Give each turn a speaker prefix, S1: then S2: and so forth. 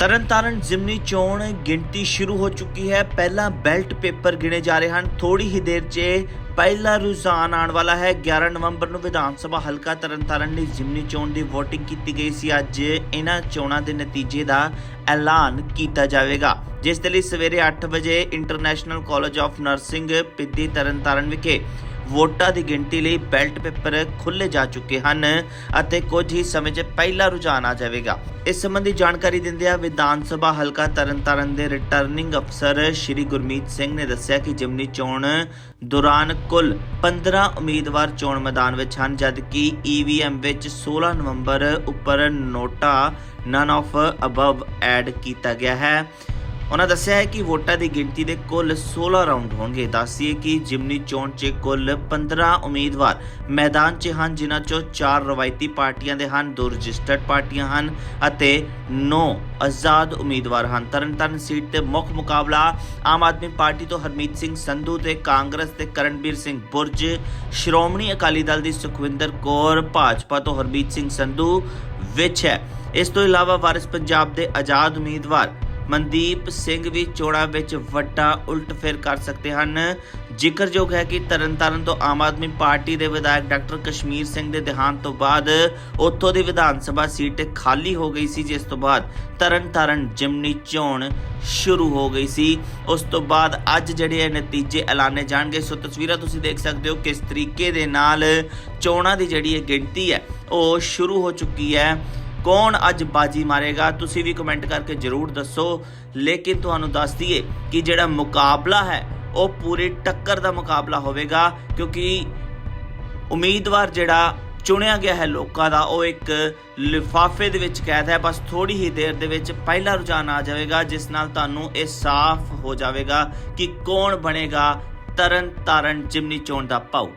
S1: ਤਰਨਤਾਰਨ ਜ਼ਿਮਨੀ ਚੋਣ ਗਿਣਤੀ ਸ਼ੁਰੂ ਹੋ ਚੁੱਕੀ ਹੈ। ਪਹਿਲਾਂ ਬੈਲਟ ਪੇਪਰ ਗਿਣੇ ਜਾ ਰਹੇ ਹਨ। ਥੋੜੀ ਹੀ ਦੇਰ 'ਚ ਪਹਿਲਾ ਰੁਝਾਨ ਆਉਣ ਵਾਲਾ ਹੈ। 11 ਨਵੰਬਰ ਨੂੰ ਵਿਧਾਨ ਸਭਾ ਹਲਕਾ ਤਰਨਤਾਰਨ ਲਈ ਜ਼ਿਮਨੀ ਚੋਣ ਦੀ VOTING ਕੀਤੀ ਗਈ ਸੀ। ਅੱਜ ਇਹਨਾਂ ਚੋਣਾਂ ਦੇ ਨਤੀਜੇ ਦਾ ਐਲਾਨ ਕੀਤਾ ਜਾਵੇਗਾ। ਜਿਸ ਦੇ ਲਈ ਸਵੇਰੇ 8 ਵਜੇ international college of nursing Piddi Tarn Taran ਵਿਖੇ ਵੋਟਾਂ ਦੀ ਗਿਣਤੀ ਲਈ ਬੈਲਟ ਪੇਪਰ ਖੁੱਲੇ ਜਾ ਚੁੱਕੇ ਹਨ ਅਤੇ ਕੁਝ ਹੀ ਸਮੇਂ 'ਚ ਪਹਿਲਾ ਰੁਝਾਨ ਆ ਜਾਵੇਗਾ। ਇਸ ਸੰਬੰਧੀ ਜਾਣਕਾਰੀ ਦਿੰਦਿਆਂ ਵਿਧਾਨ ਸਭਾ ਹਲਕਾ ਤਰਨਤਾਰਨ ਦੇ ਰਿਟਰਨਿੰਗ ਅਫਸਰ ਸ਼੍ਰੀ ਗੁਰਮੀਤ ਸਿੰਘ ਨੇ ਦੱਸਿਆ ਕਿ ਜਿਮਨੀ ਚੋਣ ਦੌਰਾਨ ਕੁੱਲ 15 ਉਮੀਦਵਾਰ ਚੋਣ ਮੈਦਾਨ ਵਿੱਚ ਹਨ, ਜਦਕਿ ਈਵੀਐਮ ਵਿੱਚ 16 ਨਵੰਬਰ ਉੱਪਰ NOTA none of above add ਕੀਤਾ ਗਿਆ ਹੈ। ਉਹਨਾਂ ਦੱਸਿਆ ਹੈ ਕਿ ਵੋਟਾਂ ਦੀ ਗਿਣਤੀ ਦੇ ਕੁੱਲ 16 ਰਾਊਂਡ ਹੋਣਗੇ। ਦੱਸੀਏ ਕਿ ਜਿਮਨੀ ਚੋਣ 'ਚ ਕੁੱਲ 15 ਉਮੀਦਵਾਰ ਮੈਦਾਨ 'ਚ ਹਨ, ਜਿਨ੍ਹਾਂ 'ਚੋਂ 4 ਰਵਾਇਤੀ ਪਾਰਟੀਆਂ ਦੇ ਹਨ, ਦੋ ਰਜਿਸਟਰਡ ਪਾਰਟੀਆਂ ਹਨ ਅਤੇ 9 ਆਜ਼ਾਦ ਉਮੀਦਵਾਰ ਹਨ। ਤਰਨਤਾਰਨ ਸੀਟ ਤੇ ਮੁੱਖ ਮੁਕਾਬਲਾ ਆਮ ਆਦਮੀ ਪਾਰਟੀ ਤੋਂ ਹਰਮੀਤ ਸਿੰਘ ਸੰਧੂ ਤੇ ਕਾਂਗਰਸ ਤੇ ਕਰਨਬੀਰ ਸਿੰਘ ਬੁਰਜ, ਸ਼੍ਰੋਮਣੀ ਅਕਾਲੀ ਦਲ ਦੀ ਸੁਖਵਿੰਦਰ ਕੌਰ, ਭਾਜਪਾ ਤੋਂ ਹਰਮੀਤ ਸਿੰਘ ਸੰਧੂ, ਵਿੱਚ ਹੈ। ਇਸ ਤੋਂ ਇਲਾਵਾ ਵਾਰਿਸ ਪੰਜਾਬ ਦੇ ਆਜ਼ਾਦ ਉਮੀਦਵਾਰ ਮਨਦੀਪ ਸਿੰਘ ਵੀ ਚੋਣਾਂ ਵਿੱਚ ਵੱਡਾ ਉਲਟਫੇਰ ਕਰ ਸਕਦੇ ਹਨ। ਜ਼ਿਕਰਯੋਗ ਹੈ ਕਿ ਤਰਨਤਾਰਨ ਤੋਂ ਆਮ ਆਦਮੀ ਪਾਰਟੀ ਦੇ ਵਿਧਾਇਕ ਡਾਕਟਰ ਕਸ਼ਮੀਰ ਸਿੰਘ ਦੇ ਦੇਹਾਂਤ ਤੋਂ ਬਾਅਦ ਉੱਥੋਂ ਦੀ ਵਿਧਾਨ ਸਭਾ ਸੀਟ ਖਾਲੀ ਹੋ ਗਈ ਸੀ, ਜਿਸ ਤੋਂ ਬਾਅਦ ਤਰਨਤਾਰਨ ਜਿਮਨੀ ਚੋਣ ਸ਼ੁਰੂ ਹੋ ਗਈ ਸੀ। ਉਸ ਤੋਂ ਬਾਅਦ ਅੱਜ ਜਿਹੜੇ ਇਹ ਨਤੀਜੇ ਐਲਾਨੇ ਜਾਣਗੇ, ਸੋ ਤਸਵੀਰਾਂ ਤੁਸੀਂ ਦੇਖ ਸਕਦੇ ਹੋ ਕਿਸ ਤਰੀਕੇ ਦੇ ਨਾਲ ਚੋਣਾਂ ਦੀ ਜਿਹੜੀ ਇਹ ਗਿਣਤੀ ਹੈ, ਉਹ ਸ਼ੁਰੂ ਹੋ ਚੁੱਕੀ ਹੈ। ਕੌਣ ਅੱਜ ਬਾਜੀ ਮਾਰੇਗਾ? ਤੁਸੀਂ ਵੀ ਕਮੈਂਟ ਕਰਕੇ ਜਰੂਰ ਦੱਸੋ। ਲੇਕਿਨ ਤੁਹਾਨੂੰ ਦੱਸ ਦਈਏ ਕਿ ਜਿਹੜਾ ਮੁਕਾਬਲਾ ਹੈ, ਉਹ ਪੂਰੀ ਟੱਕਰ ਦਾ ਮੁਕਾਬਲਾ ਹੋਵੇਗਾ, ਕਿਉਂਕਿ ਉਮੀਦਵਾਰ ਜਿਹੜਾ ਚੁਣਿਆ ਗਿਆ ਹੈ ਲੋਕਾਂ ਦਾ, ਉਹ ਇੱਕ ਲਿਫਾਫੇ ਦੇ ਵਿੱਚ ਕੈਦ ਹੈ। ਬਸ ਥੋੜੀ ਹੀ ਦੇਰ ਦੇ ਵਿੱਚ ਪਹਿਲਾ ਰੁਝਾਨ ਆ ਜਾਵੇਗਾ, ਜਿਸ ਨਾਲ ਤੁਹਾਨੂੰ ਇਹ ਸਾਫ਼ ਹੋ ਜਾਵੇਗਾ ਕਿ ਕੌਣ ਬਣੇਗਾ ਤਰਨ ਤਾਰਨ ਜਿਮਨੀ ਚੋਣ ਦਾ ਪਾਉ